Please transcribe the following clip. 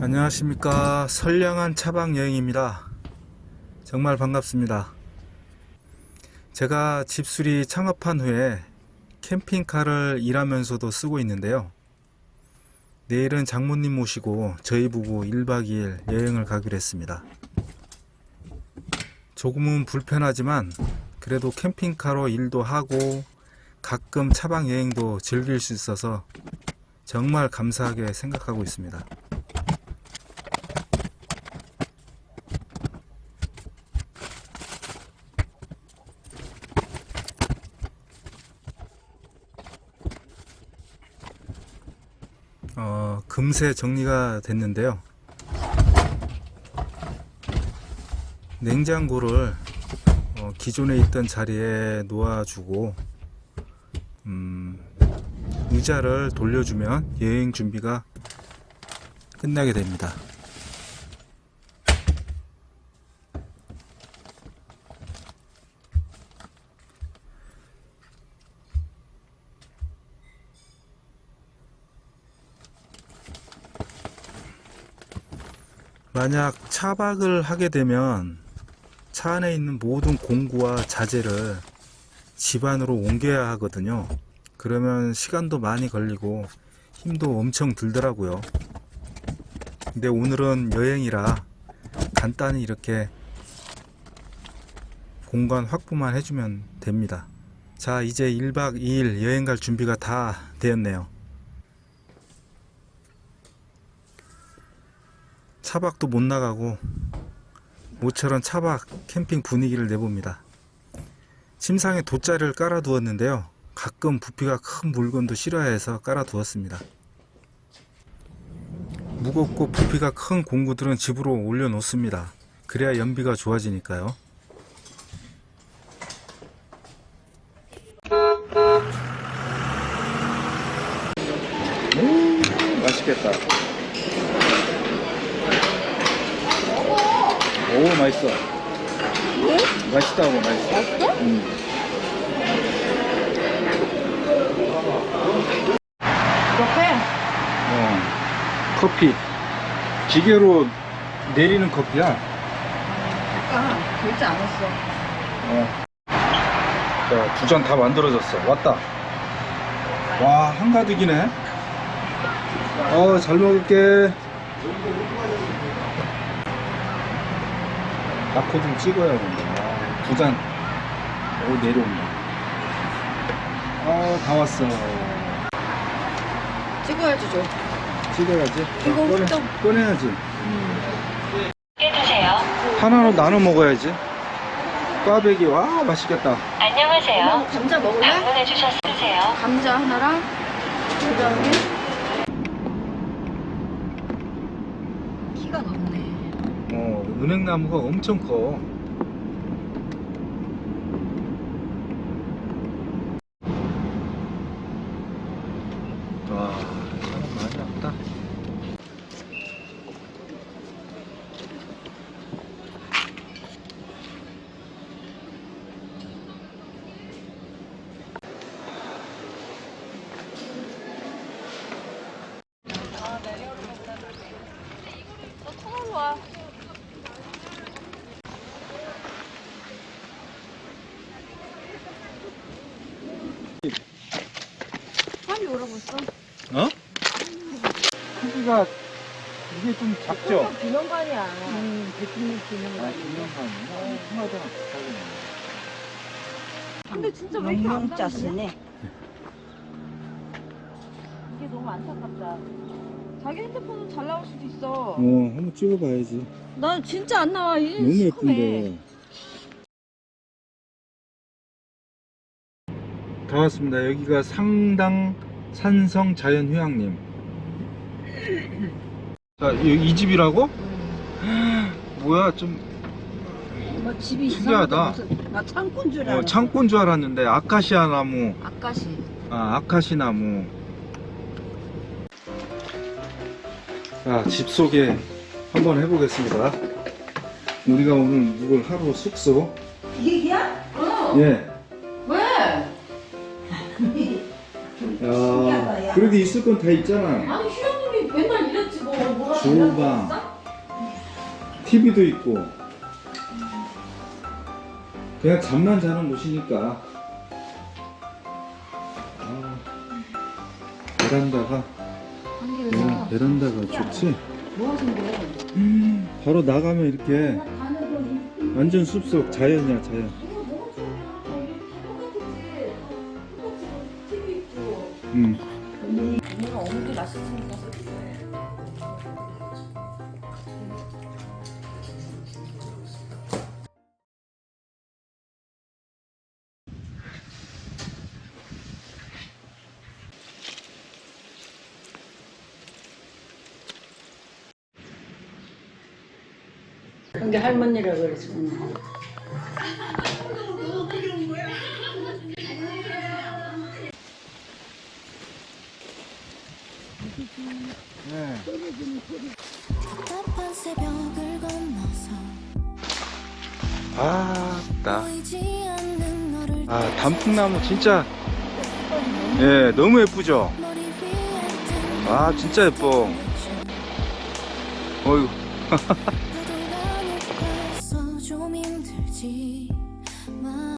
안녕하십니까. 선량한 차박 여행입니다. 정말 반갑습니다. 제가 집수리 창업한 후에 캠핑카를 일하면서도 쓰고 있는데요. 내일은 장모님 모시고 저희 부부 1박 2일 여행을 가기로 했습니다. 조금은 불편하지만 그래도 캠핑카로 일도 하고 가끔 차박 여행도 즐길 수 있어서 정말 감사하게 생각하고 있습니다 어, 금세 정리가 됐는데요. 냉장고를 어, 기존에 있던 자리에 놓아주고 음, 의자를 돌려주면 여행 준비가 끝나게 됩니다. 만약 차박을 하게 되면 차 안에 있는 모든 공구와 자재를 집 안으로 옮겨야 하거든요. 그러면 시간도 많이 걸리고 힘도 엄청 들더라고요. 근데 오늘은 여행이라 간단히 이렇게 공간 확보만 해주면 됩니다. 자, 이제 1박 2일 여행 갈 준비가 다 되었네요. 차박도 못 나가고 모처럼 차박 캠핑 분위기를 내봅니다. 침상에 돗자리를 깔아 두었는데요. 가끔 부피가 큰 물건도 싫어해서 깔아 두었습니다. 무겁고 부피가 큰 공구들은 집으로 올려 놓습니다. 그래야 연비가 좋아지니까요. 음, 맛있겠다. 오 맛있어. 맛있다고 맛있어. 맛있어? 음. 이렇게? 어, 커피. 기계로 내리는 커피야. 약간 되지 않았어. 어. 자, 두 잔 다 만들어졌어. 왔다. 와, 한가득이네. 어, 잘 먹을게. 바코드 좀 찍어야겠네. 아, 두 잔. 오, 내려온다. 아, 다 왔어. 찍어야지 좀. 찍어야지. 이거 꺼내, 좀- 꺼내야지. 드세요. 하나로 나눠 먹어야지. 꽈배기, 와, 맛있겠다. 안녕하세요. 감자 먹을래? 방문해 주셨으세요. 감자 하나랑 그 다음에 키가 높네. 어, 은행나무가 엄청 커. 와, 사람 많이 왔다. 천원 와. 빨리 오라고 했어. 어? 크기가 이게 좀 작죠? 비명관이야. 음, 대통령 아, 비명관. 김영환이요? 하나잖아, 비슷하게. 근데 진짜 왜 이렇게 안 나오냐? 쓰네. 이게 너무 안타깝다. 자기 핸드폰은 잘 나올 수도 있어. 어, 한번 찍어봐야지. 난 진짜 안 나와. 이게 너무. 예쁜데. 다 왔습니다. 여기가 상당 산성 자연휴양림. 자, 여기 이 집이라고? 뭐야, 좀 뭐 집이. 이상하다. 무슨 나 창고인 줄 알아. 어, 창고인 줄 알았는데 아카시아 나무, 아까시. 아, 아카시 나무. 자, 집 소개 한번 해보겠습니다. 우리가 오늘 묵을 하루 숙소. 이게야? 어. 예. 왜? 야, 그래도 있을 건 다 있잖아. 아니 휴 양님이 맨날 이랬지 뭐 뭐라 주방, TV도 있고, 그냥 잠만 자는 곳이니까. 아, 베란다가, 베란, 베란다가 좋지? 뭐 하신대? 음, 바로 나가면 이렇게 완전 숲속 자연이야, 자연. 음. 내가 어묵이 맛있으니까. 근데 할머니라. 답답한 새벽을 건너서 아, 아, 단풍나무 진짜, 예, 너무 예쁘죠? 아, 진짜 예뻐. 어이구.